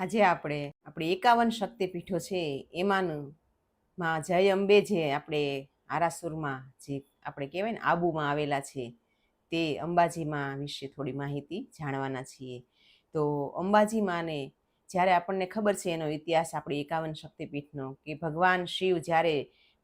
આજે આપણે આપણે એકાવન શક્તિપીઠો છે એમાંનું માં જય અંબે જે આપણે આરાસુરમાં જે આપણે કહેવાય ને, આબુમાં આવેલા છે, તે અંબાજીમાં વિશે થોડી માહિતી જાણવાના છીએ. તો અંબાજી માને જ્યારે આપણને ખબર છે એનો ઇતિહાસ આપણી એકાવન શક્તિપીઠનો, કે ભગવાન શિવ જ્યારે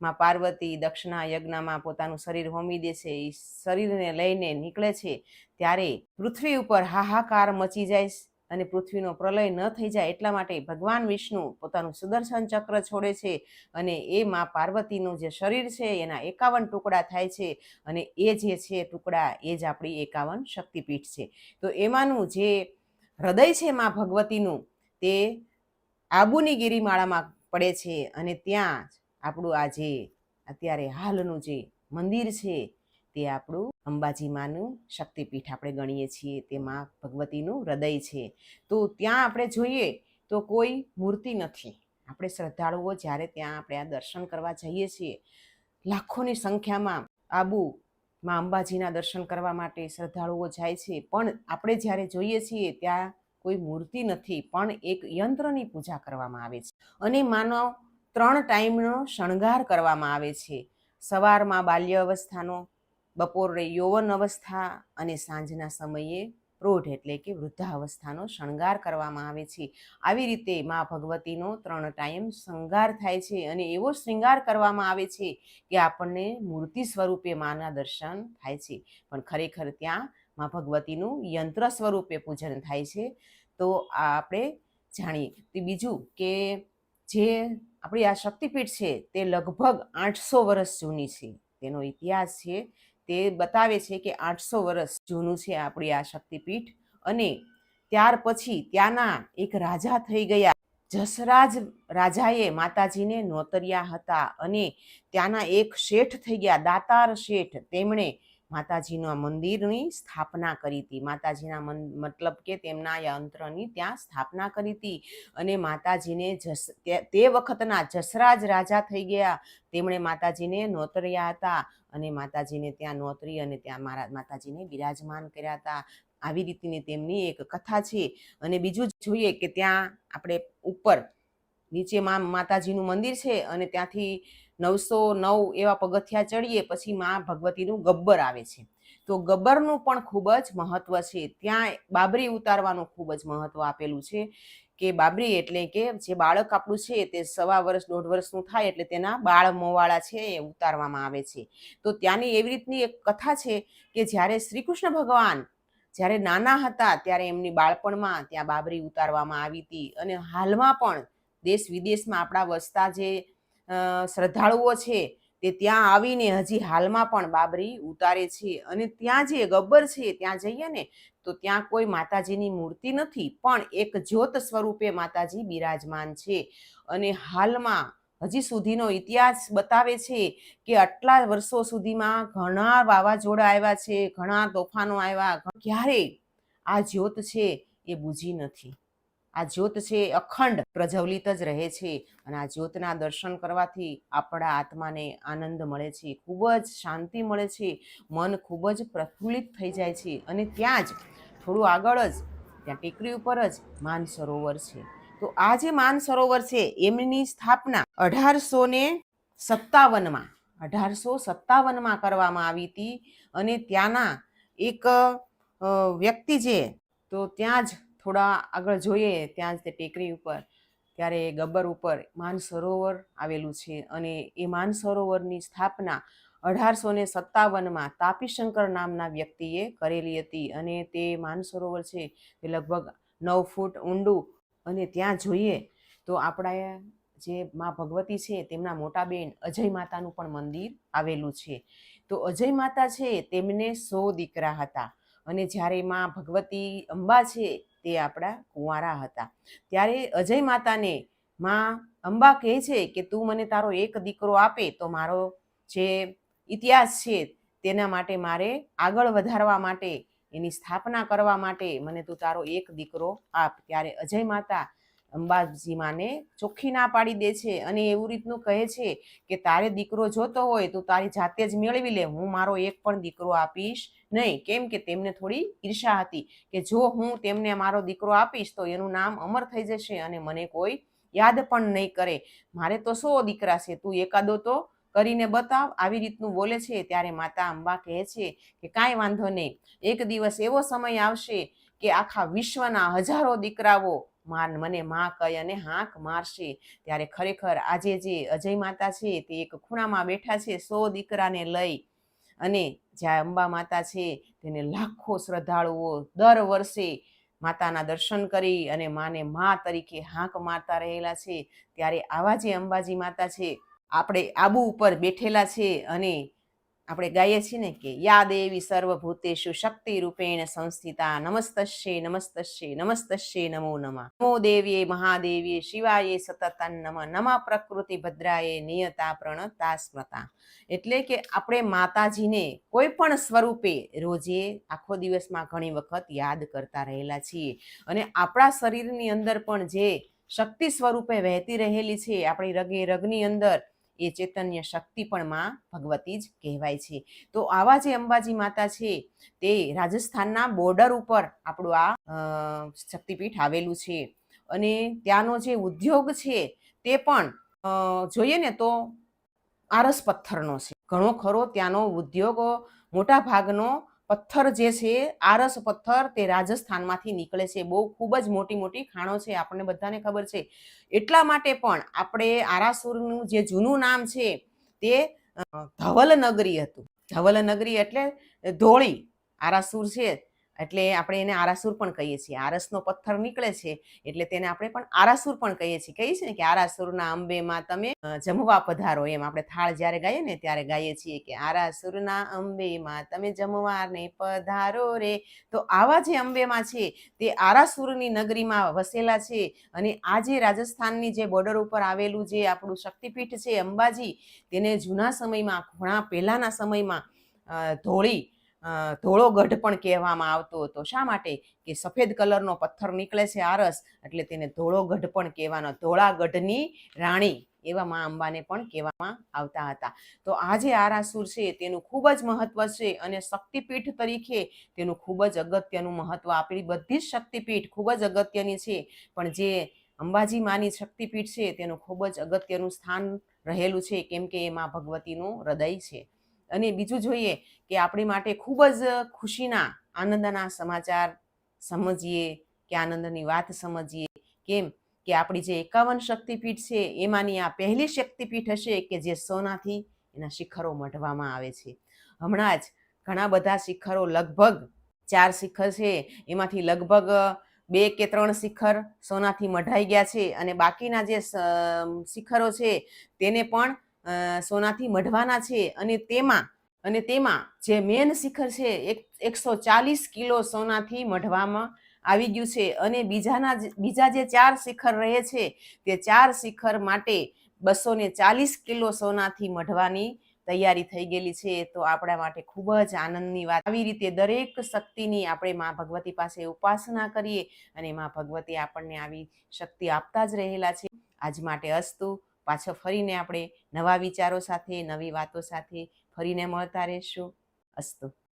માં પાર્વતી દક્ષિણા યજ્ઞમાં પોતાનું શરીર હોમી દે છે એ શરીરને લઈને નીકળે છે, ત્યારે પૃથ્વી ઉપર હાહાકાર મચી જાય અને પૃથ્વીનો પ્રલય ન થઈ જાય એટલા માટે ભગવાન વિષ્ણુ પોતાનું સુદર્શન ચક્ર છોડે છે અને એ માં પાર્વતીનું જે શરીર છે એના એકાવન ટુકડા થાય છે અને એ જે છે ટુકડા એ જ આપણી એકાવન શક્તિપીઠ છે. તો એમાંનું જે હૃદય છે માં ભગવતીનું તે આબુની ગિરિમાળામાં પડે છે અને ત્યાં જ આપણું આ જે અત્યારે હાલનું જે મંદિર છે તે આપણું અંબાજી માનું શક્તિપીઠ આપણે ગણીએ છીએ, તેમાં ભગવતીનું હૃદય છે. તો ત્યાં આપણે જોઈએ તો કોઈ મૂર્તિ નથી. આપણે શ્રદ્ધાળુઓ જ્યારે ત્યાં આપણે આ દર્શન કરવા જઈએ છીએ, લાખોની સંખ્યામાં આબુ માં અંબાજીના દર્શન કરવા માટે શ્રદ્ધાળુઓ જાય છે. પણ આપણે જ્યારે જોઈએ છીએ ત્યાં કોઈ મૂર્તિ નથી, પણ એક યંત્રની પૂજા કરવામાં આવે છે. અને માનો ત્રણ ટાઈમનો શણગાર કરવામાં આવે છે. સવારમાં બાલ્ય અવસ્થાનો બપોરે યૌવન અવસ્થા અને સાંજના સમયે પ્રૌઢ એટલે કે વૃદ્ધાવસ્થાનો શણગાર કરવામાં આવે છે. આવી રીતે મા ભગવતીનો ત્રણ ટાઈમ શણગાર થાય છે અને એવો શૃંગાર કરવામાં આવે છે કે આપણને મૂર્તિ સ્વરૂપે માના દર્શન થાય છે. પણ ખરેખર ત્યાં મા ભગવતીનું યંત્ર સ્વરૂપે પૂજન થાય છે. તો આ આપણે જાણીએ તે બીજું કે જે આપણી આ શક્તિપીઠ છે તે લગભગ આઠસો વર્ષ જૂની છે. તેનો ઇતિહાસ છે તે બતાવે છે કે આઠસો વર્ષ જૂનું છે આપણી આ શક્તિપીઠ અને ત્યાર પછી ત્યાંના એક રાજા થઈ ગયા. જસરાજ રાજાએ માતાજીને નોતર્યા હતા અને ત્યાંના એક શેઠ થઈ ગયા, દાતાર શેઠ. તેમણે માતાજીના મંદિરની સ્થાપના કરી હતી. માતાજીના મન, મતલબ કે તેમના યંત્રની ત્યાં સ્થાપના કરી હતી અને માતાજીને જસ તે વખતના જસરાજ રાજા થઈ ગયા. તેમણે માતાજીને નોતર્યા હતા અને માતાજીને ત્યાં નોતરી અને ત્યાં મારા, માતાજીને બિરાજમાન કર્યા હતા. આવી રીતની તેમની એક કથા છે. અને બીજું જોઈએ કે ત્યાં આપણે ઉપર નીચે મા, માતાજીનું મંદિર છે અને ત્યાંથી નવસો નવ એવા પગથિયા ચડીએ પછી મા ભગવતીનું ગબ્બર આવે છે. તો ગબ્બરનું પણ ખૂબ જ મહત્વ છે. ત્યાં બાબરી ઉતારવાનું ખૂબ જ મહત્વ આપેલું છે કે બાબરી એટલે કે જે બાળક આપણું છે તે સવા વર્ષ, દોઢ વર્ષનું થાય એટલે તેના બાળ મોવાળા છે એ ઉતારવામાં આવે છે. તો ત્યાંની એવી રીતની એક કથા છે કે જ્યારે શ્રી કૃષ્ણ ભગવાન જ્યારે નાના હતા ત્યારે એમની બાળપણમાં ત્યાં બાબરી ઉતારવામાં આવી હતી અને હાલમાં પણ દેશ વિદેશમાં આપણા વસતા જે શ્રદ્ધાળુઓ છે, તે ત્યાં આવીને હજી હાલમાં પણ બાબરી ઉતારે છે. અને ત્યાં જે ગબ્બર છે, ત્યાં જઈએ ને, તો ત્યાં કોઈ માતાજીની મૂર્તિ નથી, પણ એક જ્યોત સ્વરૂપે માતાજી બિરાજમાન છે. અને હાલમાં હજી સુધીનો ઇતિહાસ બતાવે છે કે આટલા વર્ષો સુધીમાં ઘણા વાવાઝોડા આવ્યા છે, ઘણા તોફાનો આવ્યા ક્યારેય આ જ્યોત છે એ બુજી નથી. આ જ્યોત છે અખંડ પ્રજ્વલિત જ રહે છે અને આ જ્યોતના દર્શન કરવાથી આપણા આત્માને આનંદ મળે છે, ખૂબ જ શાંતિ મળે છે, મન ખૂબ જ પ્રફુલ્લિત થઈ જાય છે અને ત્યાં જ થોડું આગળ જ, ત્યાં ટેકરી ઉપર જ માન સરોવર છે. તો આ જે માન સરોવર છે એમની સ્થાપના અઢારસો ને સત્તાવનમાં, અઢારસો સત્તાવનમાં કરવામાં આવી હતી અને ત્યાંના એક વ્યક્તિ છે, તો ત્યાં જ થોડા આગળ જોઈએ ત્યાં જ તે ટેકરી ઉપર, ત્યારે ગબ્બર ઉપર માનસરોવર આવેલું છે અને એ માનસરોવરની સ્થાપના અઢારસો ને સત્તાવનમાં તાપીશંકર નામના વ્યક્તિએ કરેલી હતી અને તે માનસરોવર છે તે લગભગ નવ ફૂટ ઊંડું અને ત્યાં જોઈએ તો આપણા જે મા ભગવતી છે તેમના મોટા બેન અજય માતાનું પણ મંદિર આવેલું છે. તો અજય માતા છે તેમને સો દીકરા હતા અને જ્યારે મા ભગવતી અંબા છે તે આપણા કુંવારા હતા. ત્યારે અજય માતાને માં અંબા કહે છે કે, તું મને તારો એક દીકરો આપે તો મારો જે ઇતિહાસ છે તેના માટે મારે આગળ વધારવા માટે, એની સ્થાપના કરવા માટે મને તું તારો એક દીકરો આપ. ત્યારે અજય માતા અંબાજી માને ચોખ્ખી ના પાડી દે છે અને એવું રીતનું કહે છે કે તારે દીકરો જોતો હોય તો તારી જાતે જ મેળવી લે, હું મારો એક પણ દીકરો આપીશ નહીં. કેમ કે તેમને થોડી ઈર્ષા હતી કે જો હું તેમને મારો દીકરો આપીશ તો એનું નામ અમર થઈ જશે અને મને કોઈ યાદ પણ નહીં કરે. મારે તો સો દીકરા છે, તું એકાદો તો કરીને બતાવ. આવી રીતનું બોલે છે ત્યારે માતા અંબા કહે છે કે કાંઈ વાંધો નહીં. એક દિવસ એવો સમય આવશે કે આખા વિશ્વના હજારો દીકરાઓ માર મને માં કહી અને હાંક મારશે. ત્યારે ખરેખર આજે જે અજય માતા છે તે એક ખૂણામાં બેઠા છે સો દીકરાને લઈ. અને જ્યાં અંબા માતા છે તેને લાખો શ્રદ્ધાળુઓ દર વર્ષે માતાના દર્શન કરી અને માને મા તરીકે હાંક મારતા રહેલા છે. ત્યારે આવા જે અંબાજી માતા છે, આપણે આબુ ઉપર બેઠેલા છે અને આપણે ગાઈએ છીએ ને કે યા દેવી સર્વભૂતેશુ શક્તિ રૂપેણ સંસ્થિતા નમસ્તસ્યે નમસ્તસ્યે નમસ્તસ્યે નમો નમા. નમો દેવીએ, મહાદેવીએ, શિવાય સતતન નમ, નમા પ્રકૃતિ ભદ્રાએ નિયતા પ્રણતા સ્મૃતા. એટલે કે આપણે માતાજીને કોઈ પણ સ્વરૂપે રોજે આખો દિવસમાં ઘણી વખત યાદ કરતા રહેલા છીએ. અને આપણા શરીરની અંદર પણ જે શક્તિ સ્વરૂપે વહેતી રહેલી છે, આપણી રગે રગની અંદર એ ચૈતન્ય શક્તિ પણ માં ભગવતી જ કહેવાય છે. તો આવા જે અંબાજી માતા છે, તે રાજસ્થાનના બોર્ડર ઉપર આપણું આ શક્તિપીઠ આવેલું છે. અને ત્યાંનો જે ઉદ્યોગ છે, તે પણ જોઈએ ને તો આરસ પથ્થરનો છે. ઘણો ખરો ત્યાંનો ઉદ્યોગ મોટા ભાગનો પથ્થર જે છે, આરસ પથ્થર તે રાજસ્થાનમાંથી નીકળે છે. બહુ ખૂબ જ મોટી મોટી ખાણો છે, આપણને બધાને ખબર છે. એટલા માટે પણ આપણે આરાસુરનું જે જૂનું નામ છે, તે ધવલ નગરી હતું. ધવલ નગરી એટલે ધોળી આરાસુર છે. એટલે આપણે એને આરાસુર પણ કહીએ છીએ. આરસનો પથ્થર નીકળે છે એટલે તેને આપણે પણ આરાસુર પણ કહીએ છીએ. કહીએ છીએ ને કે આરાસુરના અંબેમાં તમે જમવા પધારો એમ. આપણે થાળ જ્યારે ગાઈએ ને ત્યારે ગાઈએ છીએ કે આરાસુરના અંબેમાં તમે જમવાને પધારો રે. તો આવા જે અંબેમાં છે તે આરાસુરની નગરીમાં વસેલા છે અને આ જે રાજસ્થાનની જે બોર્ડર ઉપર આવેલું જે આપણું શક્તિપીઠ છે અંબાજી, તેને જૂના સમયમાં, ઘણા પહેલાંના સમયમાં ધોળી ધોળો ગઢ પણ કહેવામાં આવતો હતો. શા માટે? કે સફેદ કલરનો પથ્થર નીકળે છે આરસ, એટલે તેને ધોળો ગઢ પણ કહેવાનો, ધોળા ગઢની રાણી એવા મા અંબાને પણ કહેવામાં આવતા હતા. તો આજે આરાસુર છે, તેનું ખૂબ જ મહત્વ છે અને શક્તિપીઠ તરીકે તેનું ખૂબ જ અગત્યનું મહત્વ. આપણી બધી જ શક્તિપીઠ ખૂબ જ અગત્યની છે, પણ જે અંબાજી માની શક્તિપીઠ છે, તેનું ખૂબ જ અગત્યનું સ્થાન રહેલું છે, કેમ કે એ મા ભગવતીનું હૃદય છે. અને બીજું જોઈએ કે આપણી માટે ખૂબ જ ખુશીના આનંદના સમાચાર સમજીએ, કે આનંદની વાત સમજીએ. કેમ કે આપણી જે એકાવન શક્તિપીઠ છે, એમાંની આ પહેલી શક્તિપીઠ હશે કે જે સોનાથી એના શિખરો મઢવામાં આવે છે. હમણાં જ ઘણા બધા શિખરો લગભગ ચાર શિખર છે, એમાંથી લગભગ બે કે ત્રણ શિખર સોનાથી મઢાઈ ગયા છે અને બાકીના જે શિખરો છે, તેને પણ સોનાથી મઢવાના છે અને તેમાં અને તેમાં જે મેન શિખર છે એક, એકસો ચાલીસ કિલો સોનાથી મઢવામાં આવી ગયું છે અને બીજાના બીજા જે ચાર શિખર રહે છે તે ચાર શિખર માટે બસો ને ચાલીસ કિલો સોનાથી મઢવાની તૈયારી થઈ ગયેલી છે. તો આપણા માટે ખૂબ જ આનંદની વાત. આવી રીતે દરેક શક્તિની આપણે મા ભગવતી પાસે ઉપાસના કરીએ અને મા ભગવતી આપણને આવી શક્તિ આપતા જ રહેલા છે. આજ માટે અસ્તુ. પાછો ફરીને આપણે નવા વિચારો સાથે નવી વાતો સાથે ફરીને મળતા રહેશું. અસ્તુ.